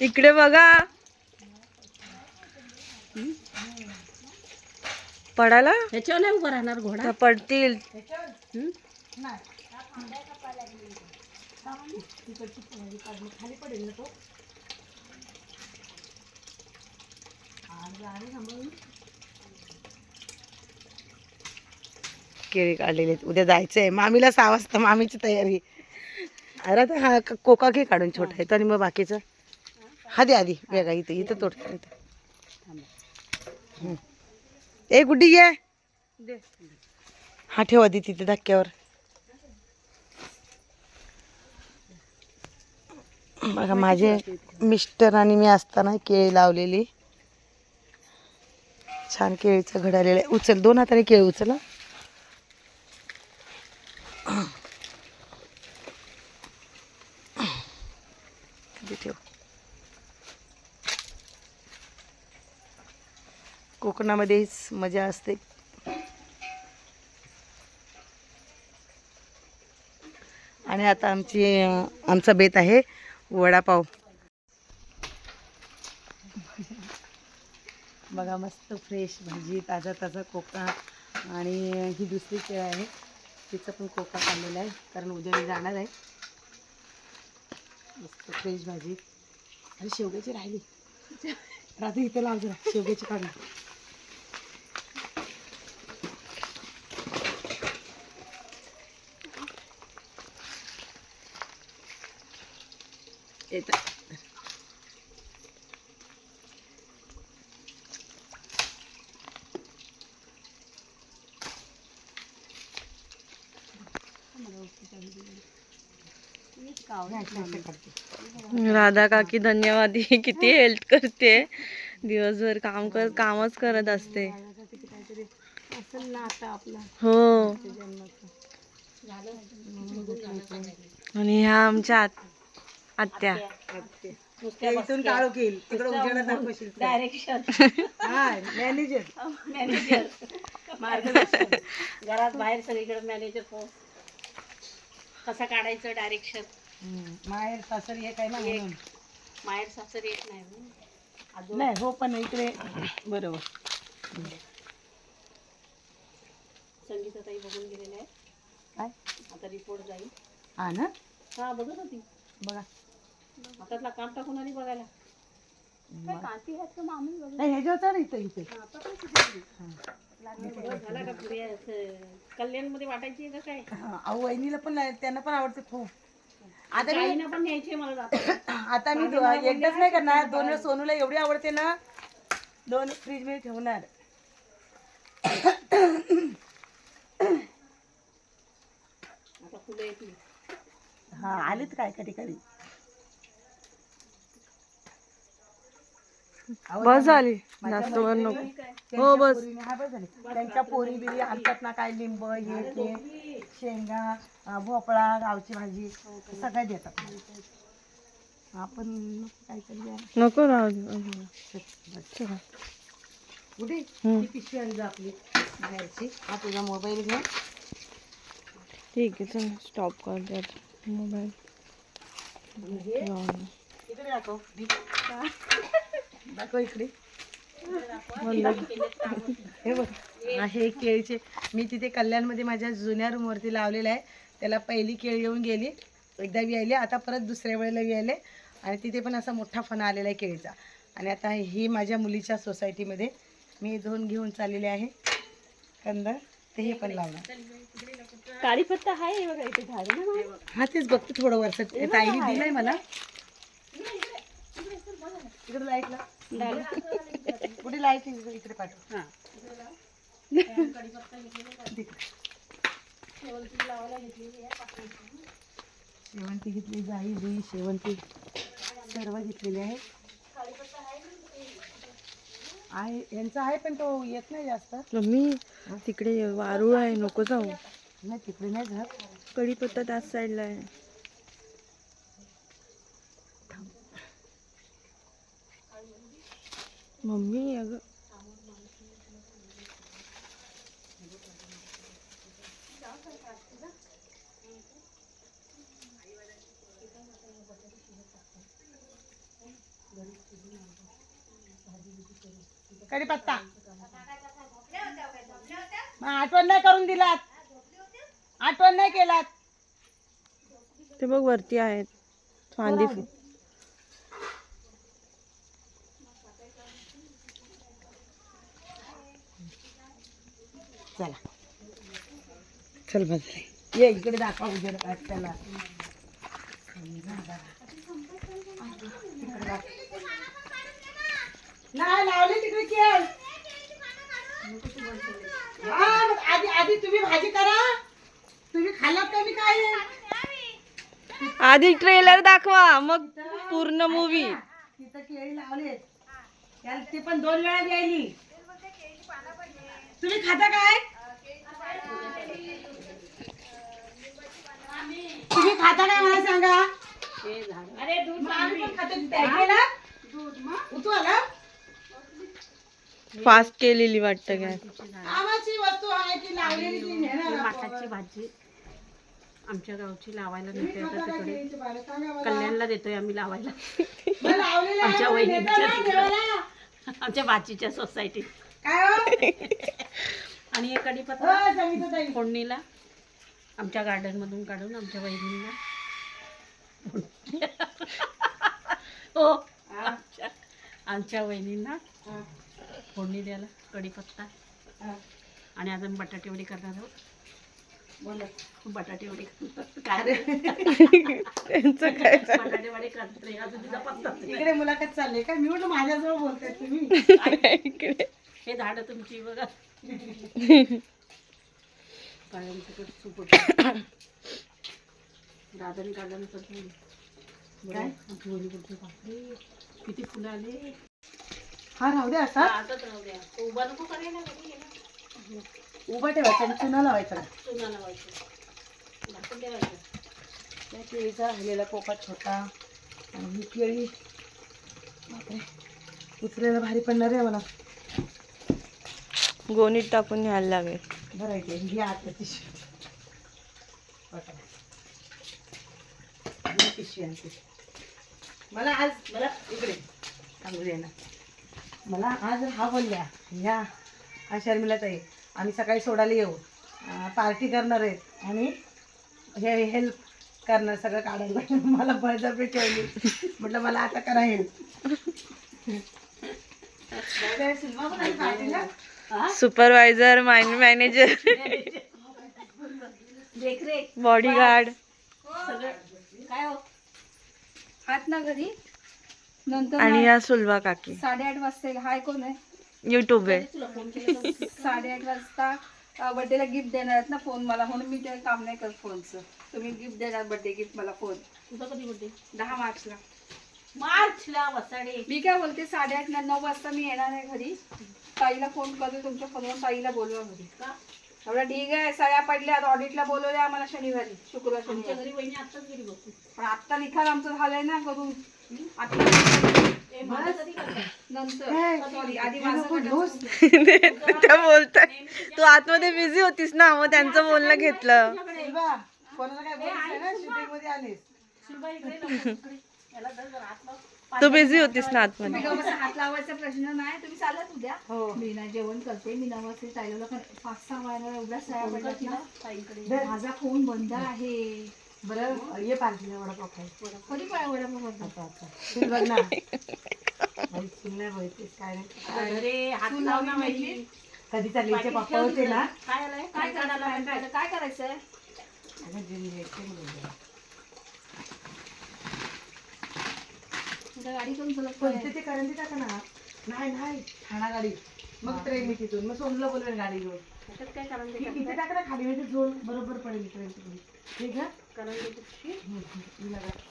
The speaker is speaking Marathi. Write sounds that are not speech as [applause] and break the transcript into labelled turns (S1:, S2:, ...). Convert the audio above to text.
S1: इकडे बघा. पडायला?
S2: ह्याच्यावर नाही उभं राहणार घोडा?
S1: तर पडतील? केळी काढलेली. उद्या जायचंय. मामीला सहा वाजता मामीची तयारी. अरे आता हा कोका घे काढून छोटा आहे आणि मग बाकीचं? हा आधी. वेगळा इथं इथं तोड इथं. ए गुड्डी घे हा ठेवा आधी तिथे धक्क्यावर. बघा माझे मिस्टर आणि मी असताना केळी लावलेली. छान केळीचं घड आलेलं आहे. उचल दोन हाताने केळी उचल हं. ठेव. कोकणामध्येच मजा असते. आणि आता आमची आमचा बेत आहे वडापाव. बघा मस्त फ्रेश भाजी ताजा ताजा कोका आणि ही दुसरी केळ आहे. तिचं पण कोका काढलेला आहे कारण उद्या मी जाणार आहे. मस्त फ्रेश भाजी. आणि शेवग्याची राहिली. रात्री इथं लावजा शेवग्याची काढून. येतं
S3: राधा काकी धन्यवाद किती हेल्प करते. दिवसभर काम कर कामच करत असते. हो. आणि ह्या आमच्या आत- आत्या.
S1: इथून काळू घेईल तिकडे उजेडात दाखवशील.
S2: डायरेक्शन
S1: हा मॅनेजर
S2: मॅनेजर मार्गदर्शन. घरात बाहेर सगळीकडे मॅनेजर पोस्ट कसा काढायचं डायरेक्शन
S1: माहेर सासरी हे काय ना म्हणून.
S2: माहेर सासर येत नाही हो. अजून?
S1: नाही हो पण इकडे बरोबर.
S2: संगीताताई बघून गेलेले आहे
S1: काय?
S2: आता रिपोर्ट जाईल.
S1: हा ना?
S2: हा बघत होती.
S1: बघा.
S2: हातातला काम टाकून आली बघायला. काय कांती आहेत का मामी? बघ
S1: नाही ह्याच्यावर चढ इथं इथे.
S2: आता? झाला का कल्याणमध्ये वाटायची आहे का काय?
S1: हा, अहो वहिनीला पण नाही त्यांना पण आवडते खूप. आता मी
S2: आईनं पण न्यायची मला [coughs]
S1: आता मी दो- एकदाच नाही करणार दोन वेळा सोनूला एवढी आवडते ना दोन फ्रीजमध्ये ठेवणार.
S2: आता फुलं येतील.
S1: हा आलीत काय का ठिकाणी
S3: बस झाली. जास्त वर नको.
S1: हो बस. त्यांच्या पोरी बिरी आणतात ना काय लिंब हे ते शेंगा भोपळा गावची भाजी सगळ्या देतात. आपण काहीतरी द्या.
S3: नको राहू.
S1: कुठे पिशवी आणली आपली बाहेरची. हा तुझा मोबाईल घे.
S3: ठीक आहे चल. स्टॉप कर द्या मोबाईल.
S1: इकडे दाखव. दाखव इकडे हे बघ आहे केळीचे मी तिथे कल्याणमध्ये माझ्या जुन्या रूमवरती लावलेलं आहे त्याला पहिली केळी येऊन गेली एकदा वियायले आता परत दुसऱ्या वेळेला वियायले आणि तिथे पण असा मोठा फणा आलेला आहे केळीचा आणि आता ही माझ्या मुलीच्या सोसायटीमध्ये मी दोन घेऊन चाललेले आहे कंद ते हे पण लावणार
S2: काळी पत्ता आहे बघा इथे झाड ना मामी.
S1: हा तेच बघते थोडं वर्ष ताईने दिलंय मला इकडे लाइट इकडे पाठव.
S2: हा.
S1: शेवंती घेतली जाई जुई शेवंती. सर्व घेतलेले आहे आहे यांचा आहे पण तो येत नाही जास्त.
S3: मम्मी तिकडे वारूळ आहे नको जाऊ.
S1: नाही तिकडे नाही जात.
S3: कढीपत्ता त्याच साईडला आहे. मम्मी अगर।
S1: कढीपत्ता मग आठवण नाही करून दिलात। आठवण नाही केलात।
S3: ते बघ वरती आहेत। फांदी
S1: चला. चल बाजूला ये इकडे दाखवा उजेड त्याला. नाही लावले तिकडे केळ. हा, मग आधी आधी तुम्ही भाजी करा. तुम्ही खाल्लात का मी काय
S3: आधी ट्रेलर दाखवा मग पूर्ण मूवी
S1: तिथं केळी लावलेत. त्याला ते पण दोन वेळा द्यायली. तुम्ही खाता काय तुम्ही खाता काय मला सांगा
S2: अरे दूध
S1: मग आम्ही पण खातो तिथे ऐकायला उतू आला
S3: फास्ट केलेली वाटतं काय.
S2: माठाची भाजी. आमच्या गावची लावायला नेते आता
S1: खाता काय
S2: तिकडे. कल्याणला देतोय आम्ही लावायला. आमच्या वहिनीच्या. आमच्या भाचीच्या सोसायटीत.
S1: काय हो?
S2: आणि हे कढीपत्ता
S1: हो.
S2: फोडणीला. आमच्या गार्डन मधून काढून आमच्या वहिनींना. हो. आमच्या आमच्या वहिनींना फोडणी द्यायला कढीपत्ता
S1: हा.
S2: आणि अजून बटाटे वडी करणार आहोत.
S1: बोला.
S2: बटाटे वडी काय
S3: त्यांचं काय
S2: बटाटे वडी करते अजून तिचा पत्ता
S1: इकडे मुलाखत चालली का? मी म्हटलं माझ्याजवळ बोलताय तुम्ही.
S3: इकडे.
S2: हे झाड तुमची बघा. कायम तिकट सुपट राधानी काढलं काय? किती फुलं आले?
S1: हा राहू दे असा.
S2: उभा नको करायला
S1: ठेवायचा आणि चुना लावायचा.
S2: चुना लावायचं. झाकून ठेवायचं
S1: त्या केळीचा राहिलेला पोपा छोटा. आणि ही केळी. बापरे. उचलायला भारी पडणार आहे मला.
S3: गोणीत टाकून न्यायला लागेल.
S1: बरं आहे ते. घ्या आता पिशवी आणते मला आज मला इकडे. आहे ना. मला आज हा बोलल्या ह्या हा शर्मिला ताई आम्ही सकाळी सोडायला येऊ. पार्टी करणार आहेत. आणि हे हेल्प करणार सगळं काढायला. [laughs] मला बळजबरी ठेवली. म्हटलं मला आता करा help
S3: supervisor mind manager bodyguard
S2: सगळं काय हो?
S4: आत ना घरी. नंतर
S3: आणि या सुलभा काकी.
S4: साडेआठ वाजता येईल. हाय कोण आहे?
S3: युट्यूब आहे.
S2: तुला फोन केला तर
S4: साडेआठ वाजता बर्थडेला गिफ्ट देणार आहेत ना फोन मला. म्हणून मी ते काम नाही करत फोनचं तुम्ही गिफ्ट देणार बर्थडे गिफ्ट मला फोन
S2: तुझा कधी बर्थडे
S4: दहा मार्चला.
S2: मार्चला वसाडे.
S4: मी काय बोलते साडेआठ ना नऊ वाजता मी येणार आहे घरी. ताईला फोन करते तुमच्या फोनवर ताईला बोलवा घरी.
S2: का?
S4: एवढा ठीक आहे सगळ्या पडल्यात ऑडिटला बोलवल्या आम्हाला शनिवारी शुक्रवार
S2: आमच्या
S4: शनिवारी.
S2: घरी वहिनी आत्ताच गेली बघू
S4: पण आत्ता निकाल आमचं झालंय ना करून. आता? नंतर. सॉरी आधी माझं. [laughs]
S3: त्या बोलताय. तू आतमध्ये बिझी होतीस ना मग त्यांचं बोलणं घेतलं. तू बिझी होतीस ना आतमध्ये.
S4: हात लावायचा प्रश्न नाही तुम्ही चालत उद्या
S1: हो.
S4: मी ना जेवण करते मी नऊ वाजता पाच सहा वाजता एवढ्या माझा फोन बंद आहे.
S1: बरं ये पार्टीला वडापाव खाय
S4: कधी पण वडापाव
S1: बघ ना. बाई, नाही बघितलीस काय नाही
S2: अरे हात लाव ना.
S1: कधी चालली हिचे पप्पा होते ना?
S2: काय आलंय?
S4: काय करायचं काय
S1: अगं,
S4: गाडी करून तुला
S1: कोणते ते करंदी टाका ना नाही नाही ठाणा गाडी. मग ट्रेन मी तिथून. मग सोनला बोलवेन गाडी घेऊन.
S2: त्याच्यात काय कारण
S1: ती इथे टाका ना खाली म्हणजे झोन बरोबर पडेल ट्रेन तिकडे ठीक आहे?
S2: कारण
S1: हम्म, हम्म, हिला काय.